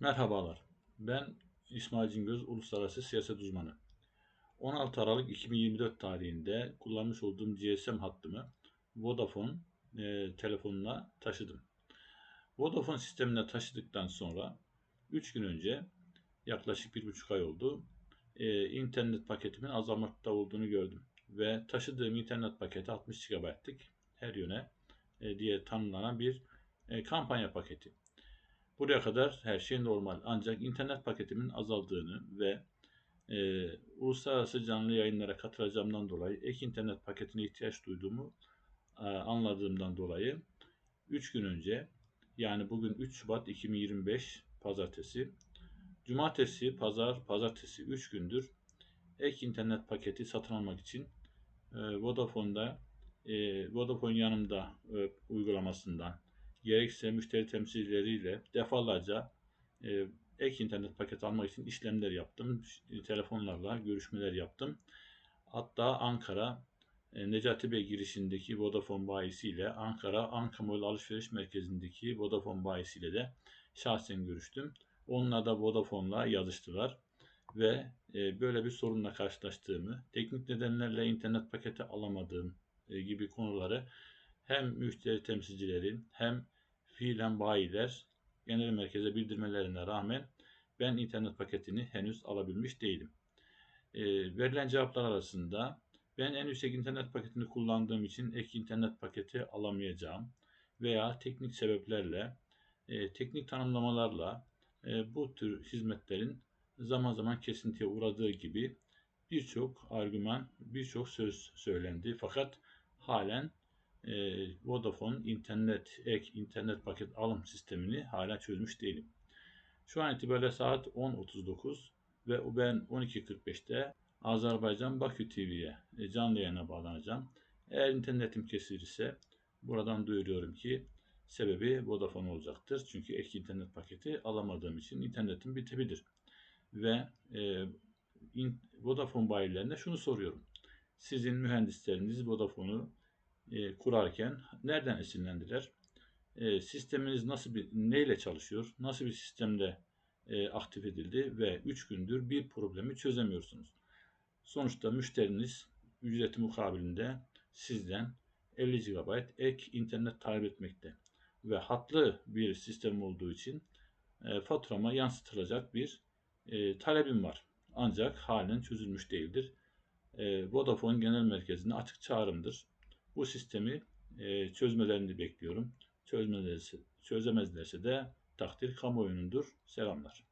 Merhabalar, ben İsmail Cingöz, Uluslararası Siyaset Uzmanı. 16 Aralık 2024 tarihinde kullanmış olduğum GSM hattımı Vodafone e, telefonuna taşıdım. Vodafone sistemine taşıdıktan sonra 3 gün önce yaklaşık 1,5 ay oldu. E, internet paketimin azalmakta olduğunu gördüm. Ve taşıdığım internet paketi 60 GB'lık her yöne e, diye tanımlanan bir e, kampanya paketi. Buraya kadar her şey normal. Ancak internet paketimin azaldığını ve e, uluslararası canlı yayınlara katılacağımdan dolayı ek internet paketine ihtiyaç duyduğumu e, anladığımdan dolayı 3 gün önce yani bugün 3 Şubat 2025 pazartesi cumartesi, pazar, pazartesi 3 gündür ek internet paketi satın almak için e, Vodafone'da e, Vodafone yanımda e, uygulamasından gerekse müşteri temsilcileriyle defalarca e, ek internet paketi almak için işlemler yaptım. Telefonlarla görüşmeler yaptım. Hatta Ankara e, Necati Bey girişindeki Vodafone bayisiyle Ankara Ankamol Alışveriş Merkezi'ndeki Vodafone bayisiyle de şahsen görüştüm. Onlar da Vodafone'la yazıştılar ve e, böyle bir sorunla karşılaştığımı, teknik nedenlerle internet paketi alamadığım e, gibi konuları hem müşteri temsilcilerin hem fiilen bayiler genel merkeze bildirmelerine rağmen ben internet paketini henüz alabilmiş değilim. E, verilen cevaplar arasında ben en yüksek internet paketini kullandığım için ek internet paketi alamayacağım veya teknik sebeplerle, e, teknik tanımlamalarla e, bu tür hizmetlerin zaman zaman kesintiye uğradığı gibi birçok argüman, birçok söz söylendi. Fakat halen e, Vodafone internet ek internet paket alım sistemini hala çözmüş değilim. Şu an itibariyle saat 10.39 ve ben 12.45'te Azerbaycan Bakü TV'ye e, canlı yayına bağlanacağım. Eğer internetim kesilirse buradan duyuruyorum ki sebebi Vodafone olacaktır. Çünkü ek internet paketi alamadığım için internetim bitebilir. Ve e, in, Vodafone bayilerine şunu soruyorum. Sizin mühendisleriniz Vodafone'u e, kurarken nereden esinlendiler? E, sisteminiz nasıl bir neyle çalışıyor? Nasıl bir sistemde e, aktif edildi ve 3 gündür bir problemi çözemiyorsunuz. Sonuçta müşteriniz ücreti mukabilinde sizden 50 GB ek internet talep etmekte ve hatlı bir sistem olduğu için e, faturama yansıtılacak bir e, talebim var. Ancak halen çözülmüş değildir. E, Vodafone Genel Merkezi'ne açık çağrımdır. Bu sistemi e, çözmelerini bekliyorum. Çözmezlerse, çözemezlerse de takdir kamuoyunundur. Selamlar.